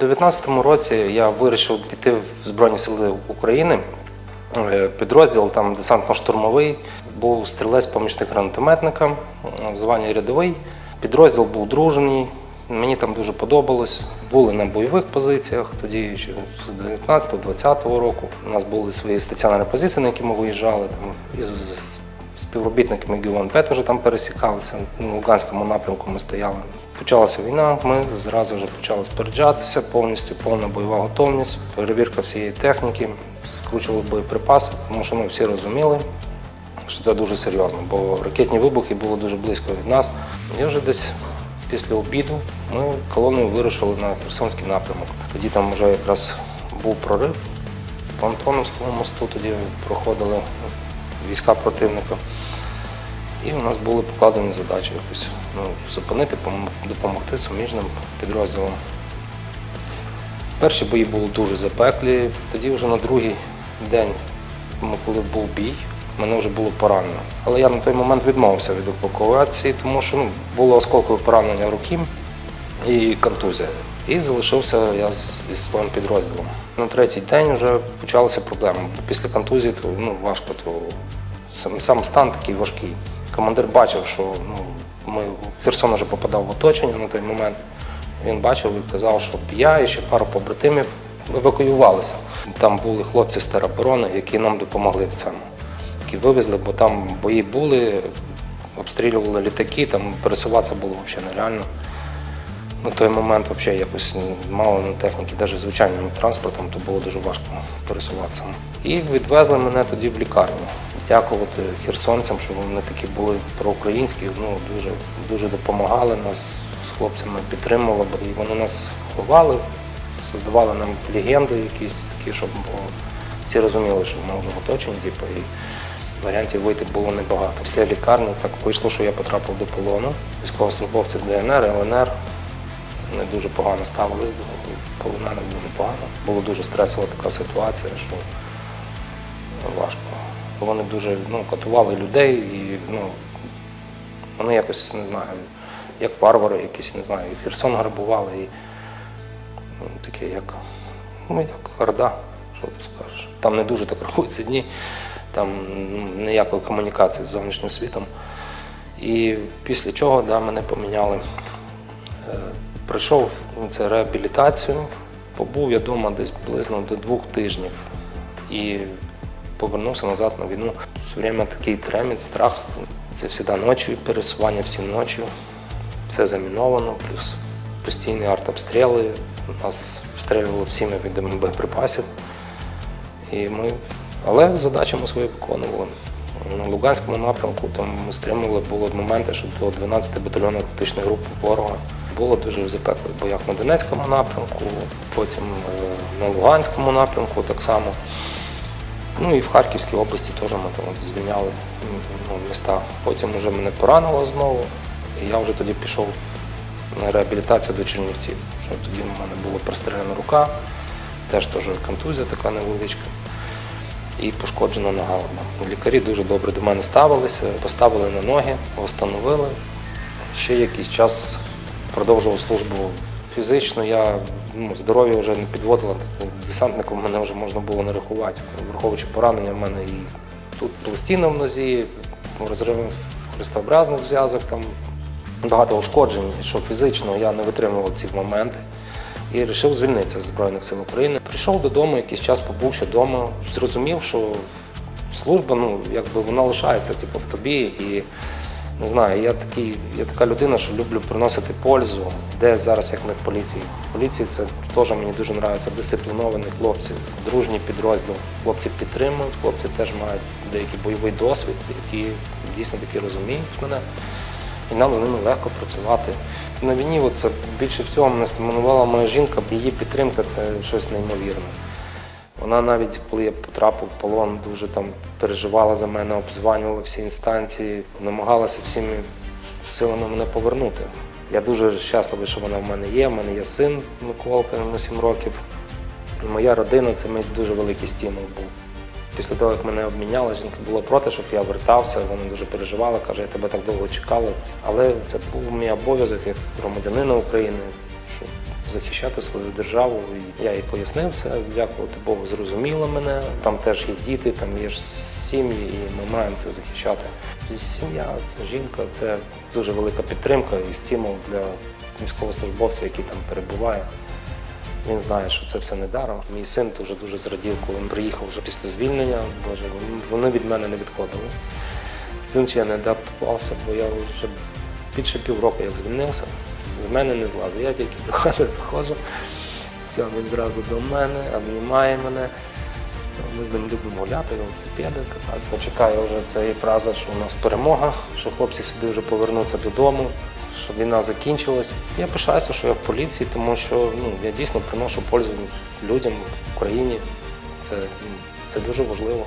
У 19-му році я вирішив піти в Збройні Сили України. Е, Підрозділ там десантно-штурмовий, був стрілець помічник гранатометника, в званні рядовий. Підрозділ був дружній, мені там дуже подобалось. Були на бойових позиціях тоді, ще з 19-20 року. У нас були свої стаціонарні позиції, на які ми виїжджали. Там, і з- з співробітниками ГУНП теж там пересікалися. На Луганському напрямку ми стояли. Почалася війна, ми зразу вже почали спереджатися, повністю повна бойова готовність, перевірка всієї техніки, скручували боєприпаси, тому що ми всі розуміли, що це дуже серйозно, бо ракетні вибухи були дуже близько від нас. І вже десь після обіду ми колоною вирушили на Херсонський напрямок. Тоді там вже якраз був прорив по Антоновському мосту, тоді проходили війська противника. І у нас були покладені задачі якось ну, зупинити, допомогти суміжним підрозділам. Перші бої були дуже запеклі. Тоді вже на другий день, коли був бій, мене вже було поранено. Але я на той момент відмовився від евакуації, тому що ну, було осколкове поранення руки і контузія. І залишився я з, із своїм підрозділом. На третій день вже почалися проблеми. Після контузії то ну, важко, то сам, сам стан такий важкий. Командир бачив, що ну, ми, Херсон вже попадав в оточення на той момент. Він бачив і казав, щоб я і ще пару побратимів евакуювалися. Там були хлопці з тероборони, які нам допомогли в цьому. Які вивезли, бо там бої були, обстрілювали літаки, там пересуватися було взагалі нереально. На той момент взагалі якось мало на техніки, навіть звичайним транспортом, то було дуже важко пересуватися. І відвезли мене тоді в лікарню. Дякувати херсонцям, що вони такі були проукраїнські, ну дуже, дуже допомагали нас з хлопцями, підтримували, і вони нас ховали, создавали нам легенди якісь такі, щоб всі розуміли, що ми вже в оточенні, типу, і варіантів вийти було небагато. Після лікарні так вийшло, що я потрапив до полону. Військовослужбовці ДНР, ЛНР вони дуже погано ставились до полонених, дуже погано. Була дуже стресова така ситуація, що важко. Вони дуже ну, катували людей і ну, вони якось не знаю, як варвари, якісь, не знаю, і Херсон грабували, і ну, таке, як, ну, як Орда, що ти скажеш. Там не дуже так рахуються дні, там ну, ніякої комунікації з зовнішнім світом. І після чого да, мене поміняли. Пройшов ну, це реабілітацію, побув я вдома десь близько до двох тижнів і повернувся назад на війну. Все время такий треміт, страх. Це завжди ночі, пересування всі ночі. Все заміновано, плюс постійні артобстріли. Нас обстрілювали всіми видами боєприпасів. І ми, але задачі ми свої виконували. На Луганському напрямку там ми стримували, були моменти, що до 12 батальйонів тактичної групи ворога було дуже в запеклих боях на Донецькому напрямку, потім е, на Луганському напрямку так само. Ну і в Харківській області теж ми там звільняли ну, міста. Потім вже мене поранило знову, і я вже тоді пішов на реабілітацію до Чернівців. Що тоді в мене була простріляна рука, теж теж контузія така невеличка і пошкоджена нога одна. Лікарі дуже добре до мене ставилися, поставили на ноги, встановили. Ще якийсь час продовжував службу фізично. Я ну, здоров'я вже не підводило. Десантником мене вже можна було не рахувати. Враховуючи поранення, в мене і тут пластина в нозі, розриви хрестообразних зв'язок, там багато ушкоджень, що фізично я не витримував ці моменти і вирішив звільнитися з Збройних сил України. Прийшов додому, якийсь час побувши вдома, зрозумів, що служба, ну, якби вона лишається типу, в тобі. І не знаю, я такий, я така людина, що люблю приносити пользу. Де зараз, як ми в поліції. Поліції це теж мені дуже подобається. Дисципліновані хлопці, дружній підрозділ. Хлопці підтримують, хлопці теж мають деякий бойовий досвід, які дійсно такі розуміють мене і нам з ними легко працювати. На війні от більше всього мене стимулювала моя жінка, її підтримка це щось неймовірне. Вона навіть, коли я потрапив в полон, дуже там переживала за мене, обзванювала всі інстанції, намагалася всіми силами мене повернути. Я дуже щасливий, що вона в мене є. У мене є син Миколка, йому 7 років. Моя родина це мій дуже великий стимул був. Після того, як мене обміняли, жінка була проти, щоб я вертався. Вона дуже переживала, каже, я тебе так довго чекала. Але це був мій обов'язок як громадянина України, захищати свою державу. І я їй пояснив все, дякувати Богу, зрозуміло мене. Там теж є діти, там є ж сім'ї, і ми маємо це захищати. Сім'я, жінка це дуже велика підтримка і стимул для військовослужбовця, який там перебуває. Він знає, що це все не даром. Мій син дуже дуже зрадів, коли він приїхав вже після звільнення. Боже, вони від мене не відходили. Син ще не адаптувався, бо я вже більше півроку як звільнився. З мене не злазить. Я тільки хати заходжу. Все, він зразу до мене, обнімає мене. Ми з ним любимо гуляти, велосипеди кататися. Чекаю вже цієї фрази, що у нас перемога, що хлопці сюди вже повернуться додому, що війна закінчилась. Я пишаюся, що я в поліції, тому що ну, я дійсно приношу пользу людям в Україні. Це, ну, це дуже важливо.